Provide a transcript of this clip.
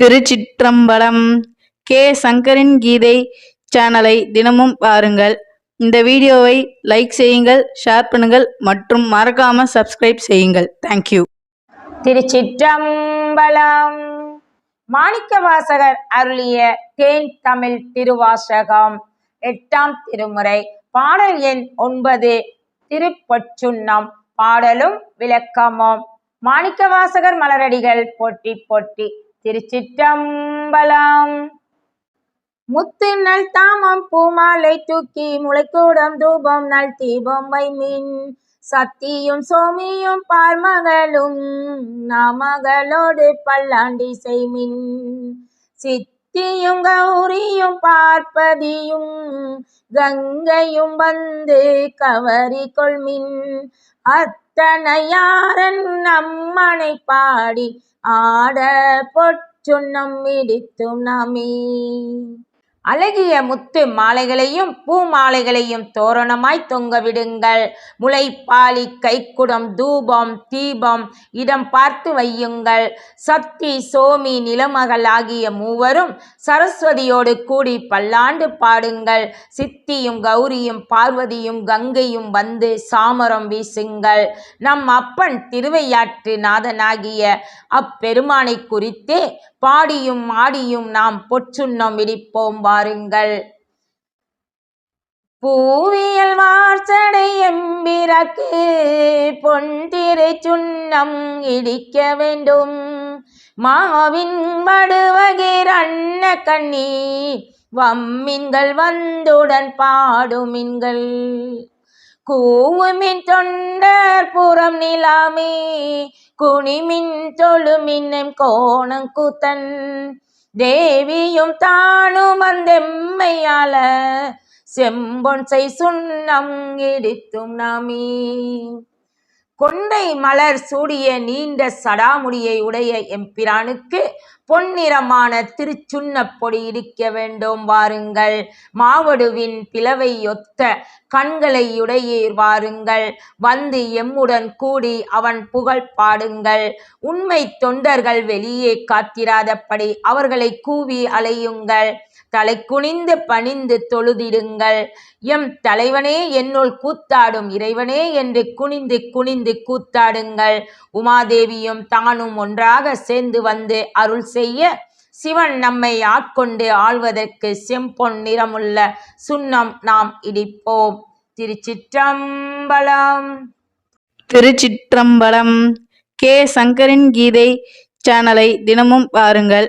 திருச்சிற்றம்பலம் K. சங்கரின் கீதை சேனலை தினமும் பாருங்கள். இந்த வீடியோவை லைக் செய்யுங்கள் ஷேர் பண்ணுங்கள் மற்றும் மறக்காம சப்ஸ்கிரைப் செய்யுங்கள். தேங்க்யூ திருச்சிற்றம்பலம் மாணிக்கவாசகர் அருளிய தேன் தமிழ் திருவாசகம் எட்டாம் திருமுறை பாடல் எண் ஒன்பது திருப்பொச்சுண்ணம். பாடலும் விளக்கமும். மாணிக்கவாசகர் மலரடிகள் போட்டி போட்டி திருச்சிற்றம்பலம். முத்து நல் தாமம் பூமாலை தூக்கி முளைக்கூடம் தூபம் நல் தீபம் வைமின் சத்தியும் சோமியும் பார்மகளும் நாமகளோடு பல்லாண்டி செய்மின் சித்தியும் கௌரியும் பார்ப்பதியும் கங்கையும் வந்து கவரி கொள்மின் அத்தனையாரன் நம்மனை பாடி ஆட பொற்சுண்ணம் இடித்தும் நாமே. அழகிய முத்து மாலைகளையும் பூ மாலைகளையும் தோரணமாய் தொங்க விடுங்கள். முளைப்பாலி கைக்குடம் தூபம் தீபம் இடம் பார்த்து வையுங்கள். சக்தி சோமி நிலமகள் ஆகிய மூவரும் சரஸ்வதியோடு கூடி பல்லாண்டு பாடுங்கள். சித்தியும் கௌரியும் பார்வதியும் கங்கையும் வந்து சாமரம் வீசுங்கள். நம் அப்பன் திருவையாற்று நாதனாகிய அப்பெருமானை குறித்தே பாடியும் ஆடியும் நாம் பொற்றுண்ணம் விடிப்போம் வாருங்கள். பூவியல் வார்ச்சடை எம்பிறக்கு பொன்றிரை சுண்ணம் இடிக்க வேண்டும். மாவின் வடுவகிர் அன்ன கண்ணி வம்மின்கள் வந்துடன் பாடுமின்கள் கூவுமின் தொண்டர் புறம் நிலாமே குனிமின் தொழுமின்னம் கோணங்கூத்தன் தேவியும் தானும் அந்தெம்மையால செம்பொன் செய் சுண்ணம் இடித்தும் நாமி. கொண்டை மலர் சூடிய நீண்ட சடாமுடியை உடைய எம்பிரானுக்கு பொன்னிறமான திருச்சுண்ணப் பொடி இடிக்க வேண்டும் வாருங்கள். மாவடுவின் பிளவை ஒத்த கண்களையுடையீர் வாருங்கள். வந்து எம்முடன் கூடி அவன் புகழ் பாடுங்கள். உண்மை தொண்டர்கள் வெளியே காத்திராதபடி அவர்களை கூவி அலையுங்கள். தலை குனிந்து பணிந்து தொழுதிடுங்கள். எம் தலைவனே என்னுள் கூத்தாடும் இறைவனே என்று குனிந்து குனிந்து கூத்தாடுங்கள். உமாதேவியும் தானும் ஒன்றாக சேர்ந்து வந்து அருள் செய்ய சிவன் நம்மை ஆட்கொண்டு ஆள்வதற்கு செம்பொன் நிறமுள்ள சுண்ணம் நாம் இடிப்போம். திருச்சிற்றம்பலம். திருச்சிற்றம்பலம் கே சங்கரின் கீதை சேனலை தினமும் பாருங்கள்.